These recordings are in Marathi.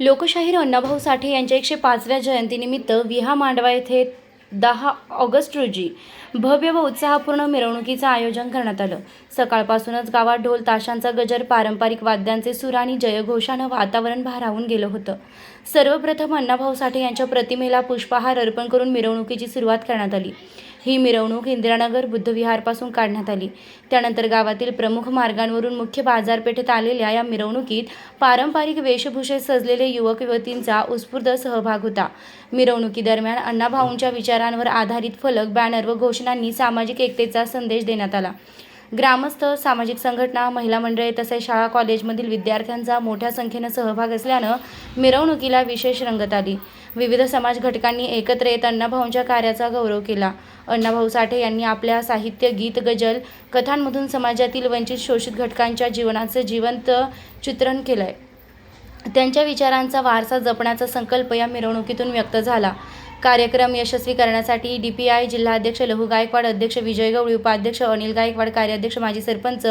लोकशाहीर अण्णाभाऊ साठे यांच्या एकशे पाचव्या जयंतीनिमित्त विहा मांडवा येथे दहा ऑगस्ट रोजी भव्य व उत्साहपूर्ण मिरवणुकीचं आयोजन करण्यात आलं. सकाळपासूनच गावात ढोल ताशांचा गजर पारंपरिक वाद्यांचे सूर आणि जयघोषानं वातावरण भारावून गेलं होतं. सर्वप्रथम अण्णाभाऊ साठे यांच्या प्रतिमेला पुष्पहार अर्पण करून मिरवणुकीची सुरुवात करण्यात आली. ही मिरवणूक इंदिरानगर बुद्धविहारपासून काढण्यात आली. त्यानंतर गावातील प्रमुख मार्गांवरून मुख्य बाजारपेठेत आलेल्या या मिरवणुकीत पारंपरिक वेशभूषेत सजलेले युवक युवतींचा उत्स्फूर्त सहभाग होता. मिरवणुकीदरम्यान अण्णाभाऊंच्या विचारांवर आधारित फलक बॅनर व घोषणांनी सामाजिक एकतेचा संदेश देण्यात आला. ग्रामस्थ सामाजिक संघटना महिला मंडळे तसेच शाळा कॉलेजमधील विद्यार्थ्यांचा मोठ्या संख्येनं सहभाग असल्यानं मिरवणुकीला विशेष रंगत आली. विविध समाज घटकांनी एकत्र येत अण्णाभाऊंच्या कार्याचा गौरव केला. अण्णाभाऊ साठे यांनी आपल्या साहित्य गीत गजल कथांमधून समाजातील वंचित शोषित घटकांच्या जीवनाचं जिवंत चित्रण केलंय. त्यांच्या विचारांचा वारसा जपण्याचा संकल्प या मिरवणुकीतून व्यक्त झाला. कार्यक्रम यशस्वी करण्यासाठी डी पी आय जिल्हाध्यक्ष लहू गायकवाड अध्यक्ष विजय गवळी उपाध्यक्ष अनिल गायकवाड कार्याध्यक्ष माजी सरपंच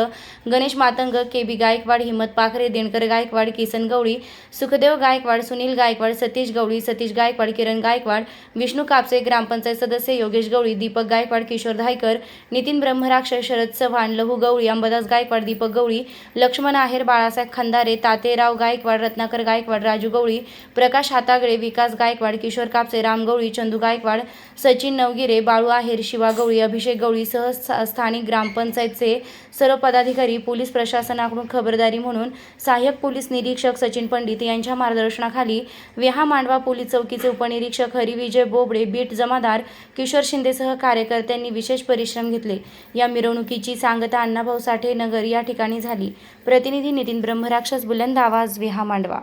गणेश मातंग के बी गायकवाड हिम्मत पाखरे दिनकर गायकवाड किसन गवळी सुखदेव गायकवाड सुनील गायकवाड सतीश गवळी सतीश गायकवाड किरण गायकवाड विष्णू कापसे ग्रामपंचायत सदस्य योगेश गवळी दीपक गायकवाड किशोर धायकर नितीन ब्रह्मराक्ष शरद चव्हाण लहू गवळी अंबादास गायकवाड दीपक गवळी लक्ष्मण आहेर बाळासाहेब खंदारे तातेराव गायकवाड रत्नाकर गायकवाड राजू गवळी प्रकाश हातागळे विकास गायकवाड किशोर कापसे राम गवळी चंदू गायकवाड सचिन नवगिरे बाळू आहेर शिवा गवळी अभिषेक गवळी सह सा- स्थानिक ग्रामपंचायतचे सर्व पदाधिकारी पोलीस प्रशासनाकडून खबरदारी म्हणून सहाय्यक पोलीस निरीक्षक सचिन पंडित यांच्या मार्गदर्शनाखाली विहा मांडवा पोलीस चौकीचे उपनिरीक्षक हरिविजय बोबडे बीट जमादार किशोर शिंदेसह कार्यकर्त्यांनी विशेष परिश्रम घेतले. या मिरवणुकीची सांगता अण्णाभाऊ साठे नगर या ठिकाणी झाली. प्रतिनिधी नितीन ब्रह्मराक्षस बुलंद आवाज विहा मांडवा.